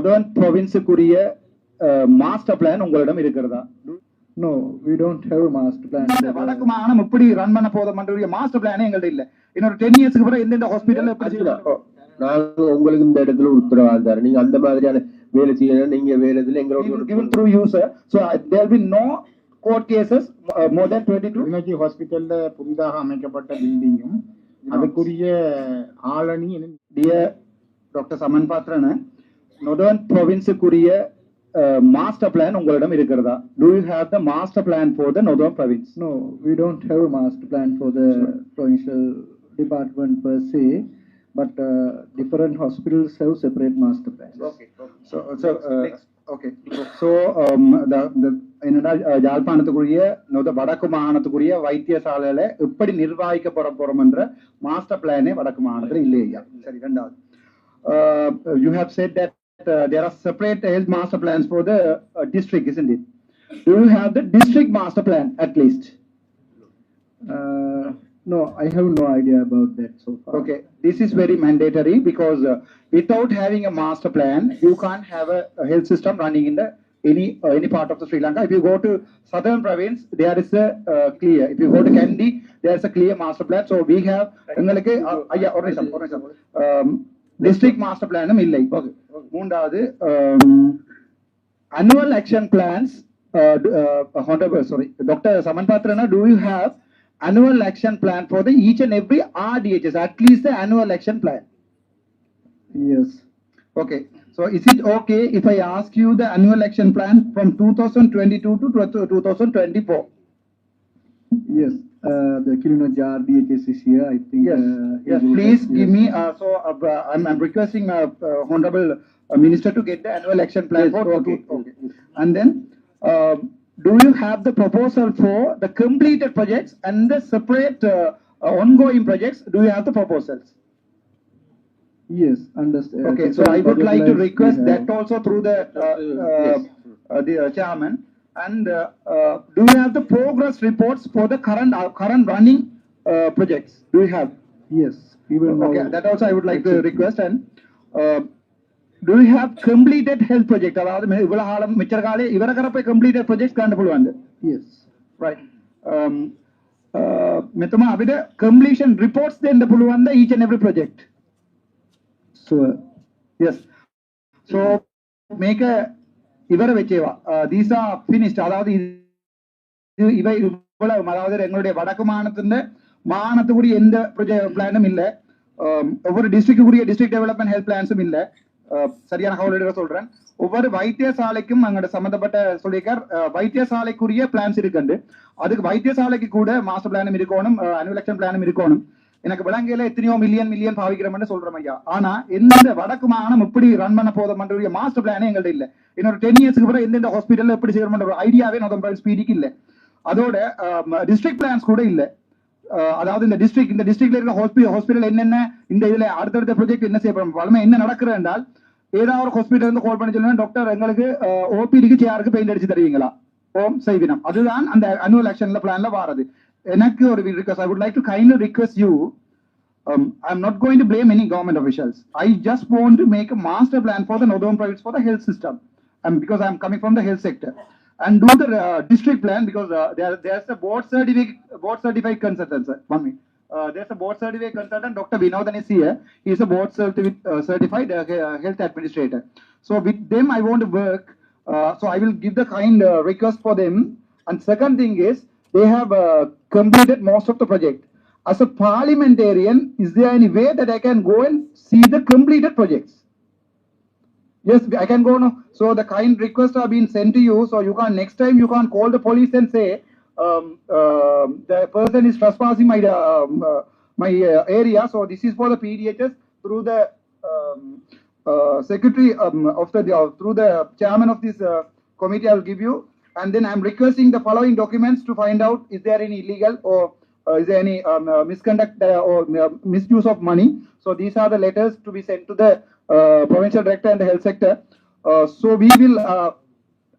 Northern ப்ரொவின்ஸுக்குரிய master plan உங்களிடம் இருக்கிறதா don't have a master plan. இந்த வடக்கு மாகாணம் எப்படி ரன் பண்ண போதும் மாஸ்டர் பிளானே எங்கள்ட்ட இல்ல இன்னொரு டென் இயர்ஸ்க்கு பிறகு எந்தெந்த. செய்யலாம்? நாங்க உங்களுக்கு இந்த இடத்துல உத்தரவாதம் தரேன் நீங்க அந்த மாதிரியான வேலை செய்யணும் நீங்க வேற இதுல எங்களோட sir. So uh, there will be no court cases uh, more than 22. Kilinochchi ஹாஸ்பிட்டல்ல புதிதாக அமைக்கப்பட்ட பில்டிங்கும் அதுக்குரிய ஆளணி இன்னும் Dear Dr. Saman Northern Province-க்குரிய மாஸ்டர் பிளான் உங்களிடம் இருக்கிறதா Do you have the master plan for the Northern Province? No, we don't have a master plan for the provincial department per se, but uh, different hospitals have separate master plans. So, so, uh, okay. So, um, the, the, என்னடா யாழ்ப்பாணத்துக்குரிய வடக்கு மாகாணத்துக்குரிய வைத்தியசாலையில எப்படி நிர்வாகிக்க போற போறோம்ன்ற master பிளானே வடக்கு மாகாணத்துல இல்லையா சரி ரெண்டாவது you have set that uh, there are separate health master plans for the uh, district, isn't it? Do you have the district master plan at least? Uh, no, I have no idea about that so far. Okay, this is very mandatory because uh, without having a master plan, you can't have a, a health system running in the any uh, any part of the Sri Lanka. If you go to southern province, there is a uh, clear. If you go to Kandy, there is a clear master plan. So we have. Um, அ- ஐயா ஒரு நிமிஷம் ஒரு நிமிஷம் district master பிளானும் இல்லை மூன்றாவது annual action plans. Uh, d- uh, Honorable, sorry, Dr. Saman Patrana, do you have annual action plan for the each and every RDHS, at least the annual action plan? Yes, Okay, so is it okay if I ask you the annual action plan from 2022 to 2024? yes, uh, the Kilinoja DHS is here, I think. Yes, uh, yes, please yes. give me, uh, so uh, I'm, I'm requesting uh, uh, Honorable uh, Minister to get the annual action plan Yes, for. okay, okay. And then, um, do you have the proposal for the completed projects and the separate uh, uh, ongoing projects? Do you have the proposals? Yes, understand. Okay, so I would like to request that also through the, uh, uh, uh, the uh, chairman. And uh, uh, do you have the progress reports for the current, uh, current running uh, projects? Do you have? Yes, we will now. Okay, that also I would like to request and uh, do you have completed health project? அதாவது மே- இவ்வளவு காலம் மிச்ச காலே இவர கரப்பை completed projects காண்ட පුළුවන්ද? Yes, Right. Um, uh, මෙතුමා අපිට completion reports දෙන්න පුළුවන්ද each and every project? sure. Yes. So මේක இவரை வச்சேவா தீசா பினிஸ்ட் அதாவது இவை இவ்வளவு. அதாவது எங்களுடைய வடக்கு மாநிலத்தின் மாநிலத்துக்குரிய எந்த பிளானும் இல்லை. ஒவ்வொரு டிஸ்ட்ரிக்டுக்குரிய டிஸ்ட்ரிக்ட் டெவலப்மெண்ட் ஹெல்ப் பிளான்ஸும் இல்லை. சரியான கவலையோட சொல்றேன். ஒவ்வொரு வைத்தியசாலைக்கும் அங்கோட சம்பந்தப்பட்ட சொல்லியிருக்கார். வைத்தியசாலைக்குரிய பிளான்ஸ் இருக்குது அதுக்கு வைத்தியசாலைக்கு கூட மாஸ்டர் பிளானும் இருக்கணும். அனுவலக்ஷன் பிளானும் இருக்கணும். எனக்கு விலங்கையில எத்தனையோ மில்லியன் மில்லியன் பாவிக்கிறோம்னு சொல்றோம் ஐயா. ஆனா எந்தெந்த வடக்கு மாகாணம் எப்படி ரன் பண்ண போதும் மாஸ்டர் பிளானே எங்கள்ட்ட இல்ல. இன்னொரு டென் இயர்ஸ்க்கு பிறகு எந்தெந்த ஹாஸ்பிட்டல் எப்படி செய்யறோம்ன்ற ஐடியாவே நம்ம ஸ்பீடிக்கு இல்ல. அதோட டிஸ்ட்ரிக்ட் பிளான்ஸ் கூட இல்ல. அதாவது இந்த டிஸ்ட்ரிக்ட் இந்த டிஸ்ட்ரிக்ட்ல இருக்க ஹாஸ்பிட்டல் ஹாஸ்பிட்டல் என்னென்ன இந்த இதுல அடுத்தடுத்த ப்ராஜெக்ட் என்ன செய்யப்படும் வளமை என்ன நடக்கிறது என்றால் ஏதாவது ஒரு ஹாஸ்பிட்டல் இருந்து கால் பண்ணி சொல்லுங்க டாக்டர் எங்களுக்கு ஓபிடிக்கு சேருக்கு பெயிண்ட் அடிச்சு தருவீங்களா? ஓம் செய்வினம் அதுதான் அந்த அனுவல் ஆக்ஷன்ல பிளான்ல வாரது. எனக்கு ஒரு request I would like to kind request you um, I'm not going to blame any government officials. I just want to make a master plan for the northern province for the health system, and because I'm coming from the health sector, and do the uh, district plan because uh, there, there's a board certificate, board certified consultant. Sir. One minute. Uh, there's a board certified consultant, Dr. Vinodan is here. He's a board certifi- uh, certified uh, he- uh, health administrator. So with them, I want to work. Uh, so I will give the kind uh, request for them. And second thing is, they have uh, completed most of the project. As a parliamentarian, is there any way that I can go and see the completed projects? Yes, I can go now. So the kind requests are being sent to you, so you can, next time you can call the police and say, um, uh, the person is trespassing my, um, uh, my uh, area, so this is for the PDHS through the, um, uh, secretary, um, of the, uh, through the chairman of this, uh, committee, I'll give you. And then I'm requesting the following documents to find out is there any illegal or uh, is there any um, uh, misconduct uh, or uh, misuse of money. So these are the letters to be sent to the uh, provincial director and the health sector. Uh, so we will.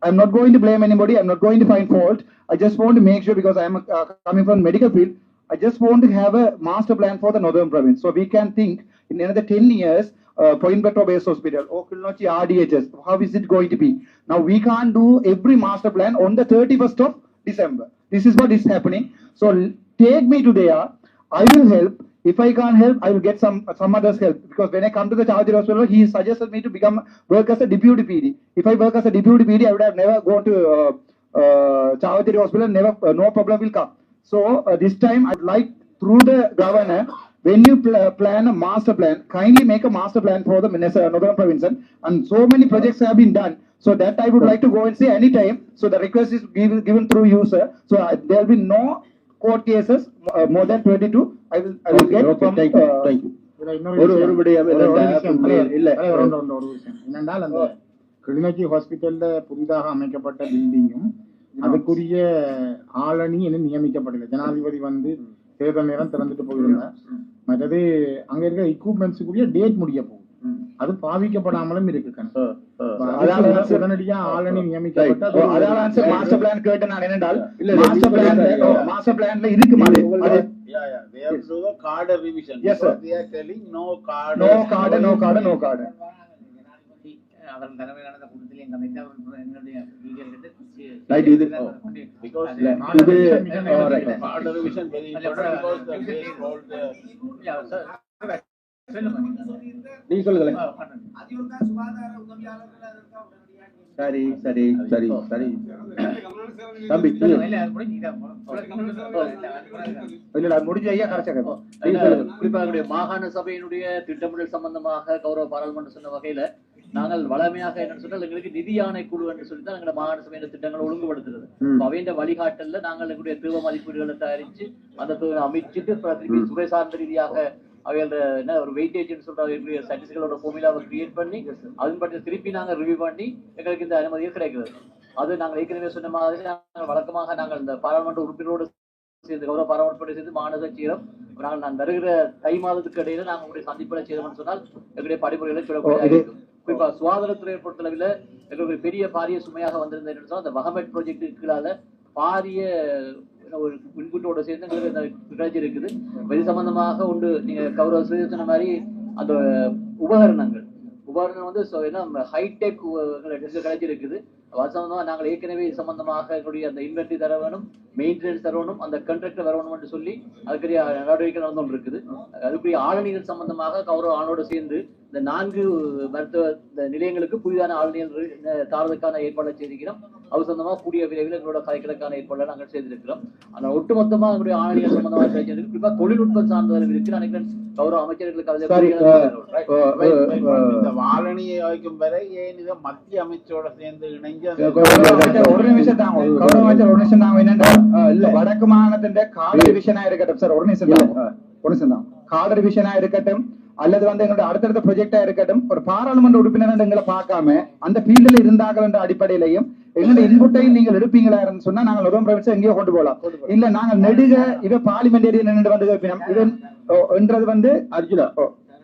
I'm not going to blame anybody. I'm not going to find fault. I just want to make sure because I'm coming from medical field. I just want to have a master plan for the northern province. So we can think in another 10 years, uh, Coimbatore Base Hospital or Kilnochi RDHS, how is it going to be? Now we can't do every master plan on the 31st of December. This is what is happening. So take me to there. I will help. If I can't help, I will get some some others help. Because when I come to the Charger Hospital, he suggested me to become work as a deputy PD. If I work as a deputy PD, I would have never gone to uh, uh, Hospital. Never, uh, no problem will come. So uh, this time, I'd like through the governor, when you pl- plan a master plan, kindly make a master plan for the Minnesota Northern Province. And so many projects have been done. So that I would like to go and see anytime. So the request is given, given through you, sir. So uh, there will be no court cases uh, more than 22. I will, I will Okay, get okay, from. thank you, uh, thank you. ஒரு- விஷயம். ஒரு விடயம் ஒரு- ஒரு என்னன்னா, விஷயம். புள்ளி- இல்ல. ஒரே ஒரு- ஒரு- ஒரு விஷயம். என்னென்றால் அந்த கிளிநொச்சி ஹாஸ்பிட்டல்ல புதிதாக அமைக்கப்பட்ட பில்டிங்கும் அதுக்குரிய ஆளணி இன்னும் நியமிக்கப்படலை ஜனாதிபதி வந்து தேர்தல் நேரம் திறந்துட்டு போயிருந்தார் மற்றது அங்க இருக்கிற எக்யூப்மெண்ட்ஸுக்குரிய டேட் முடிய போகுது அது பாவிக்கப்படாமலும் இருக்கு உடனடியா ஆளணி நியமிக்கப்பட்டு master plan கேட்டேன் நான் என்னென்றால் இல்ல, இல்ல, master நீங்க plan ல- சொல்லுங்க. ஓ, master plan ல இருக்குமா அது? அது Yeah, yeah, they have to do the card revision. Yes, sir. Because They are telling no card. no card, no card, no card. அதன் தலைமையில் நடந்த கூட்டத்தில் எங்க இது- அது அப்புறம் because the சார். சரி சரி சரி. தம்பி இல்ல, முடிஞ்சு, ஐயா சொல்லுங்க. குறிப்பாக மாகாண சபையினுடைய திட்டமிடல் சம்பந்தமாக கௌரவ பாராளுமன்ற சொன்ன வகையில நாங்கள் வளமையாக என்ன சொன்னால் எங்களுக்கு நிதி ஆணை குழு என்று சொல்லி தான் எங்களுடைய மாகாண சபையின் திட்டங்களை ஒழுங்குபடுத்துறது. அவையின் வழிகாட்டல்ல நாங்கள் எங்களுடைய தீவ மதிப்பீடுகளை தயாரிச்சு அந்த அமைச்சிட்டு திருப்பி துறை சார்ந்த ரீதியாக அவையோட என்ன ஒரு வெயிட்டேஜ் சொல்ற எங்களுடைய ஸ்டாட்டிஸ்டிகளோட ஃபார்முலாவை கிரியேட் பண்ணி அதன்படி திருப்பி நாங்கள் ரிவ்யூ பண்ணி எங்களுக்கு இந்த அனுமதிகள் கிடைக்கிறது அது நாங்கள் ஏற்கனவே சொன்ன மாதிரி நாங்கள் வழக்கமாக நாங்கள் இந்த பாராளுமன்ற உறுப்பினரோடு சேர்ந்து கௌரவ பாராளுமன்றத்தை சேர்ந்து மாநகர செய்கிறோம் நாங்கள் நான் வருகிற தை மாதத்துக்கு இடையில நாங்கள் உங்களுடைய சந்திப்புகளை செய்தோம்னு சொன்னால் எங்களுடைய படிமுறைகளை ஓ, சொல்லக்கூடிய குறிப்பா சுகாதாரத்துறையை பொறுத்தளவில் எங்களுக்கு பெரிய பாரிய சுமையாக வந்திருந்த என்னன்னு சொன்னா அந்த வகமெட் ப்ராஜெக்ட் கீழால பாரிய ஒரு இன்புட்டோட சேர்ந்து எங்களுக்கு இந்த கிடைச்சிருக்குது இது சம்பந்தமாக உண்டு நீங்க கௌரவ சுரேஷ் சொன்ன மாதிரி அந்த உபகரணங்கள் உபகரணம் வந்து என்ன ஹைடெக் கிடைச்சிருக்குது அது சம்பந்தமா நாங்கள் ஏற்கனவே இது சம்பந்தமாக எங்களுடைய அந்த இன்வெர்டி தர வேணும் மெயின்டெனன்ஸ் தர வேணும் அந்த கண்ட்ராக்டர் வரணும் என்று சொல்லி அதுக்குரிய நடவடிக்கை நடந்து கொண்டு இருக்குது அதுக்குரிய ஆளுநர்கள் சம்பந்தமாக கௌரவ ஆணோடு சேர்ந்து இந்த நான்கு மருத்துவ இந்த நிலையங்களுக்கு புதிதான ஆளுநர்கள் தாரதுக்கான ஏற்பாடு செய்திருக்கிறோம். அது சொந்தமாக கூடிய விரைவில் எங்களோட கலைகளுக்கான ஏற்பாடு நாங்கள் செய்திருக்கிறோம். ஆனால் ஒட்டுமொத்தமா எங்களுடைய ஆளுநர்கள் சம்பந்தமாக பேசியிருக்கு குறிப்பா தொழில்நுட்பம் சார்ந்தவர்கள் இருக்கு. நினைக்கிறேன் கௌரவ அமைச்சர்களுக்கு அஹ், wait. அஹ், இந்த வாழனியை வைக்கும் வரை ஏன் இதை மத்திய அமைச்சரோட சேர்ந்து இணைஞ்சு வடக்கு சார் ஒரு நிமிஷம் தாங்க. ஒரு நிமிஷம் தான் கால ரிவிஷனா இருக்கட்டும் அல்லது வந்து எங்களுடைய அடுத்தடுத்த ப்ரொஜெக்டா இருக்கட்டும் ஒரு பாராளுமன்ற உறுப்பினர் எங்களை பார்க்காம அந்த ஃபீல்டில் இருந்தார்கள் என்ற அடிப்படையிலையும் எங்களுடைய இன்புட்டையும் நீங்கள் எடுப்பீங்களா இருந்து சொன்னா நாங்கள் உதவும் பிரவிச்சு எங்கேயோ கொண்டு போகலாம் இல்ல நாங்கள் நெடுக இவ பார்லிமெண்டேரியன் நின்று வந்து என்றது வந்து அர்ஜுனா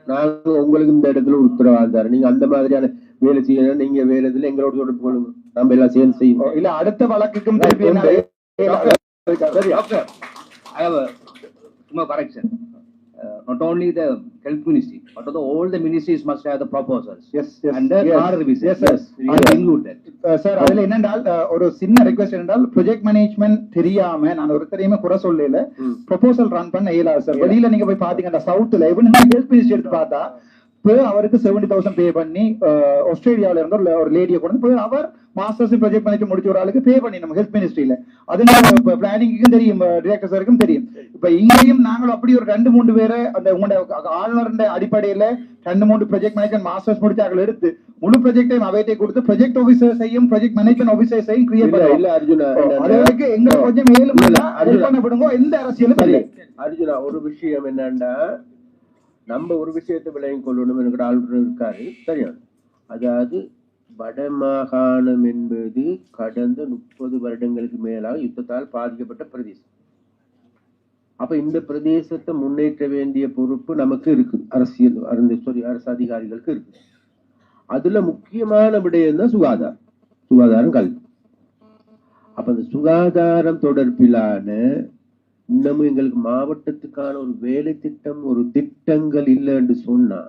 நாங்க உங்களுக்கு இந்த இடத்துல உத்தரவாதம் தரேன் நீங்க அந்த மாதிரியான வேலை செய்யணும் நீங்க வேற இதுல எங்களோட தொடர்பு கொள்ளுங்க நம்ம எல்லாம் சேர்ந்து செய்வோம் இல்ல அடுத்த வழக்குக்கும் correction. Uh, not only the health ministry, but also all the ministries must have the proposals. Yes, yes, And the yes. revision. Yes, sir. Have to include that. Sir அதுல என்னென்றால் ஒரு சின்ன ரெக்வெஸ்ட் என்றால் ப்ரொஜெக்ட் மேனேஜ்மெண்ட் தெரியாம நான் ஒருத்தரையுமே குறை சொல்லல proposal run பண்ண இயலாது சார் வெளியில நீங்க போய் பாத்தீங்கன்னா சவுத்ல நீங்க ஹெல்த் மினிஸ்ட்ரி எடுத்து பார்த்தா இப்போ அவருக்கு செவன்டி தௌசண்ட் பே பண்ணி அஹ், ஆஸ்திரேலியால இருந்து ஒரு- லேடியை கொண்டு போய் அவர் மாஸ்டர்ஸ் ப்ரொஜெக்ட் மேனேஜ் முடிச்ச ஒரு ஆளுக்கு பே பண்ணி நம்ம ஹெல்த் மினிஸ்ட்ரியில அது நம்ம பிளானிங்க்கும் தெரியும் டிரெக்டர் சாருக்கும் தெரியும். இப்ப இங்கேயும் நாங்களும் அப்படி ஒரு ரெண்டு மூணு பேரை அந்த உங்களோட ஆளுநர் அடிப்படையில ரெண்டு மூணு ப்ரொஜெக்ட் மேனேஜ்மெண்ட் மாஸ்டர்ஸ் முடிச்சு அவங்களை எடுத்து முழு ப்ரொஜெக்டையும் அவைட்டை கொடுத்து ப்ரொஜெக்ட் ஆபீசர்ஸையும் ப்ரொஜெக்ட் மேனேஜ்மெண்ட் ஆபீசர்ஸையும் கிரியேட் இல்ல பண்ணுவோம் இல்ல அர்ஜுனா அதுவரைக்கும் எங்களை கொஞ்சம் மேலும் பண்ண விடுங்க எந்த அரசியலும் இல்லை. அர்ஜுனா ஒரு விஷயம் என்னன்னா நம்ம ஒரு விஷயத்தை விளையும் கொள்ளணும் என்கிற ஆளுநர் இருக்காரு. சரியான அதாவது வடமாகாணம் என்பது கடந்த முப்பது வருடங்களுக்கு மேலாக யுத்தத்தால் பாதிக்கப்பட்ட பிரதேசம். அப்ப இந்த பிரதேசத்தை முன்னேற்ற வேண்டிய பொறுப்பு நமக்கு இருக்கு. அரசியல் சாரி அரசு அதிகாரிகளுக்கு இருக்கு. அதுல முக்கியமான விடயம் தான் சுகாதாரம். சுகாதாரம் கல்வி. அப்ப அந்த சுகாதாரம் தொடர்பிலான இன்னமும் எங்களுக்கு மாவட்டத்துக்கான ஒரு வேலை திட்டம் ஒரு திட்டங்கள் இல்லைன்னு சொன்னா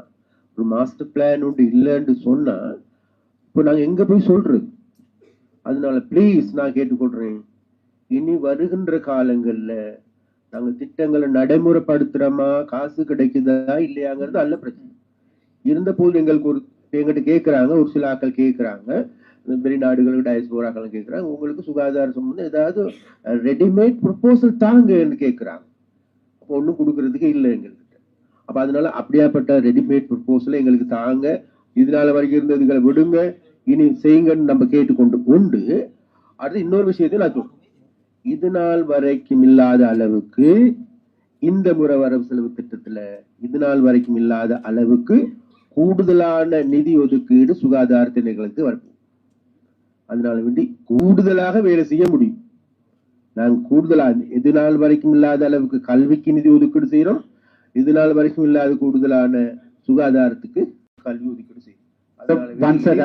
ஒரு மாஸ்டர் பிளான் ஒன்று இல்லைன்னு சொன்னா இப்போ நாங்கள் எங்க போய் சொல்றது? அதனால ப்ளீஸ் நான் கேட்டுக்கொள்றேன். இனி வருகின்ற காலங்கள்ல நாங்கள் திட்டங்களை நடைமுறைப்படுத்துறோமா? காசு கிடைக்குதா? இல்லையாங்கிறது அல்ல பிரச்சனை. இருந்த போது எங்களுக்கு ஒரு எங்கிட்ட கேட்குறாங்க ஒரு சில ஆட்கள் கேட்குறாங்க வெளிநாடுகளுக்கு டயஸ்போராக்களும் கேட்கறாங்க உங்களுக்கு சுகாதார சம்பந்தம் ஏதாவது ரெடிமேட் ப்ரொப்போசல் தாங்கன்னு கேட்கறாங்க அப்போ ஒன்றும் கொடுக்கறதுக்கு இல்லை எங்கள்கிட்ட அப்போ அதனால அப்படியாப்பட்ட ரெடிமேட் ப்ரொப்போசலை எங்களுக்கு தாங்க. இதனால வரைக்கும் இருந்ததுகளை விடுங்க. இனி செய்யுங்கன்னு நம்ம கேட்டுக்கொண்டு உண்டு அடுத்து இன்னொரு விஷயத்தை நான் சொல்றேன். இது நாள் வரைக்கும் இல்லாத அளவுக்கு இந்த முறை வரவு செலவு திட்டத்துல இது நாள் வரைக்கும் இல்லாத அளவுக்கு கூடுதலான நிதி ஒதுக்கீடு சுகாதார திணைகளுக்கு வரும். அதனால வேண்டி கூடுதலாக வேலை செய்ய முடியும். நாங்க கூடுதலா இது நாள் வரைக்கும் இல்லாத அளவுக்கு கல்விக்கு நிதி ஒதுக்கீடு செய்யறோம் இது நாள் வரைக்கும் இல்லாத கூடுதலான சுகாதாரத்துக்கு கல்வி ஒதுக்கீடு செய்யும்.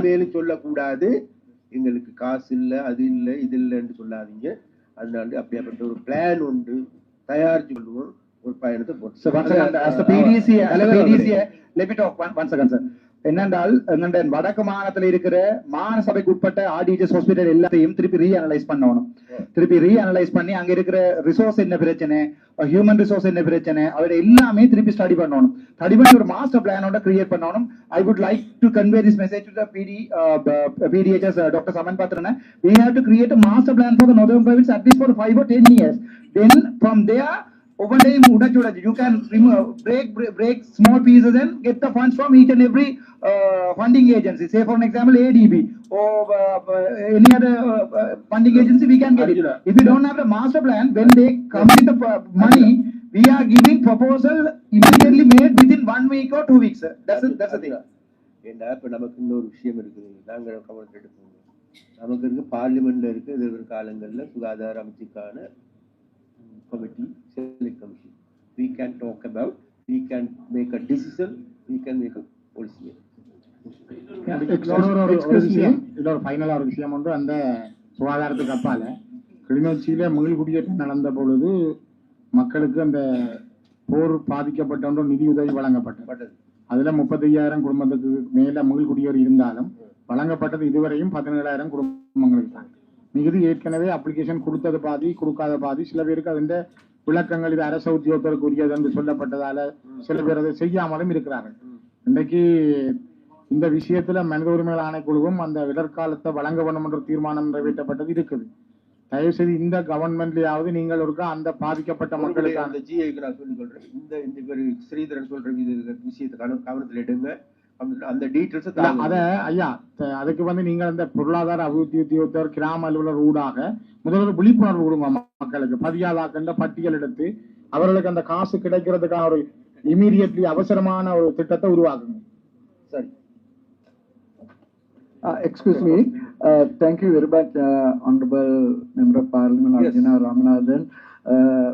இனிமேலும் சொல்லக்கூடாது. எங்களுக்கு காசு இல்ல அது இல்ல இது இல்லைன்னு சொல்லாதீங்க. அதனால அப்படியாப்பட்ட ஒரு பிளான் உண்டு தயாரிச்சு கொள்வோம். ஒரு பயணத்தை போட்டு. என்னென்றால் எங்களுடைய வடக்கு மாகாணத்தில் இருக்கிற மாகாண சபைக்கு உட்பட்ட ஆர்டிஜிஎஸ் ஹாஸ்பிட்டல் எல்லாத்தையும் திருப்பி ரீஅனலைஸ் பண்ணணும். திருப்பி ரீஅனலைஸ் பண்ணி அங்க இருக்கிற ரிசோர்ஸ் என்ன பிரச்சனை? ஹியூமன் ரிசோர்ஸ் என்ன பிரச்சனை? அதோட எல்லாமே திருப்பி ஸ்டடி பண்ணணும். ஸ்டடி பண்ணி ஒரு மாஸ்டர் பிளானோட கிரியேட் பண்ணணும். I would like to convey this message to PD PDHS doctor Saman Pathirana we have to create master plan for for the at least for five least ten years then from there ஒவ்வொன்றையும் உடைச்சு உடைச்சு you can remove break break, break small pieces and get the funds from each and every uh, funding agency say for an example adb or uh, uh, any other uh, uh, funding agency we can get it Arjuna. if you don't have the master plan when they come with the uh, money we are giving proposal immediately made within one week or two weeks sir. that's the, that's the thing ஏண்டா இப்ப நமக்கு இன்னொரு விஷயம் இருக்குது நாங்க கவனத்தில் எடுப்போம் நமக்கு இருக்கு பார்லிமெண்ட்ல இருக்கு எதிர்வரும் காலங்கள்ல சுகாதார அமைச்சுக்கான committee select committee we can talk about we can make a decision we can make a policy ஒரு- ஒரு விஷயம் உண்டு அந்த சுகாதாரத்துக்கு அப்பால கிளிநொச்சியில மீள் குடியேற்றம் நடந்த பொழுது மக்களுக்கு அந்த போர் பாதிக்கப்பட்ட நிதி உதவி வழங்கப்பட்டது. பட்டது அதுல முப்பத்தையாயிரம் குடும்பத்துக்கு மேல மீள் குடியேறி இருந்தாலும் வழங்கப்பட்டது இதுவரையும் பதினேழாயிரம் குடும்பங்களுக்கு தான். மிகுதி ஏற்கனவே அப்ளிகேஷன் கொடுத்தது பாதி கொடுக்காத பாதி. சில பேருக்கு அதிന്റെ விளக்கங்கள் இது அரச உத்தியோகத்தருக்கு உரியது என்று சொல்லப்பட்டதால சில பேர் அதை செய்யாமலும் இருக்கிறார்கள். இன்றைக்கு இந்த விஷயத்துல மனித உரிமைகள் ஆணைக்குழுவும் அந்த இடர்காலத்தை வழங்க வேண்டும் என்ற தீர்மானம் நிறைவேற்றப்பட்டது இருக்குது. தயவு செய்து இந்த கவர்மெண்ட்லயாவது நீங்கள் ஒருக்கா அந்த பாதிக்கப்பட்ட மக்களுக்கு அந்த ஜிஐக்கு நான் சொல்லிக் கொள்றேன் இந்த இந்த பேர் ஸ்ரீதரன் சொல்ற விஷயத்தை கவன- கவனத்தில் எடுங்க. அந்த டீட்டெயில்ஸ் அத ஐயா த- அதுக்கு வந்து நீங்கள் அந்த பொருளாதார அபிவிருத்தி கிராம அலுவலர் ஊடாக முதல்ல விழிப்புணர்வு கொடுங்க ம- மக்களுக்கு. பதியாதாக்கண்ட பட்டியல் எடுத்து அவர்களுக்கு அந்த காசு கிடைக்கிறதுக்கான ஒரு இமீடியட்லி அவசரமான ஒரு திட்டத்தை உருவாக்குங்க. சரி. Uh, excuse me, uh, thank you very much, uh, Honorable Member of Parliament Yes. Arjuna Ramanathan, uh,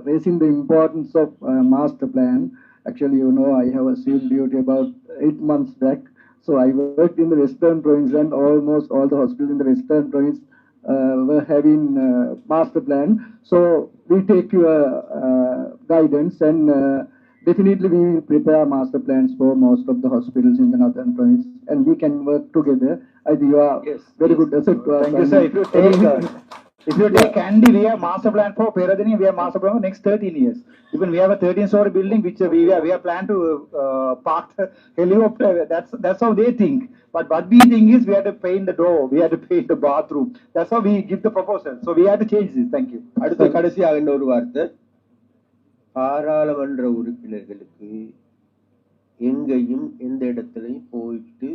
raising the importance of master plan. Actually, you know, I have assumed duty about eight months back. So I worked in the Western Province and almost all the hospitals in the Western Province uh, were having uh, master plan. So we take your uh, guidance and uh, definitely we will prepare master plans for most of the hospitals in the Northern Province and we can work together. I think you are Yes, very yes. good asset to us. Thank you, sir. If you take, anything- if you take Candy, we have master plan for Peradini, we have master plan for next thirteen years. Even we have a thirteen story building which we have, we have planned to, uh, park the helicopter, that's, that's how they think. But what we think is we have to paint the door, we have to paint the bathroom, that's how we give the proposal, so we have to change this, thank you. அடுத்த கடைசியாக இன்னொரு வார்த்தை பாராளுமன்ற உறுப்பினர்களுக்கு எங்கேயும் எந்த இடத்துலையும் போயிட்டு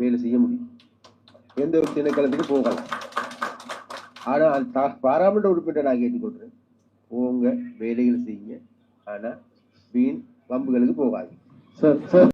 வேலை செய்ய முடியும் எந்த ஒரு திணைக்களத்துக்கு போகலாம் ஆனால் தா- பாராளுமன்ற உறுப்பினர் நான் கேட்டுக்கொள்றேன் போங்க வேலைகள் செய்யுங்க. ஆனால் வீண் வம்புகளுக்கு போகாது சார் சார்.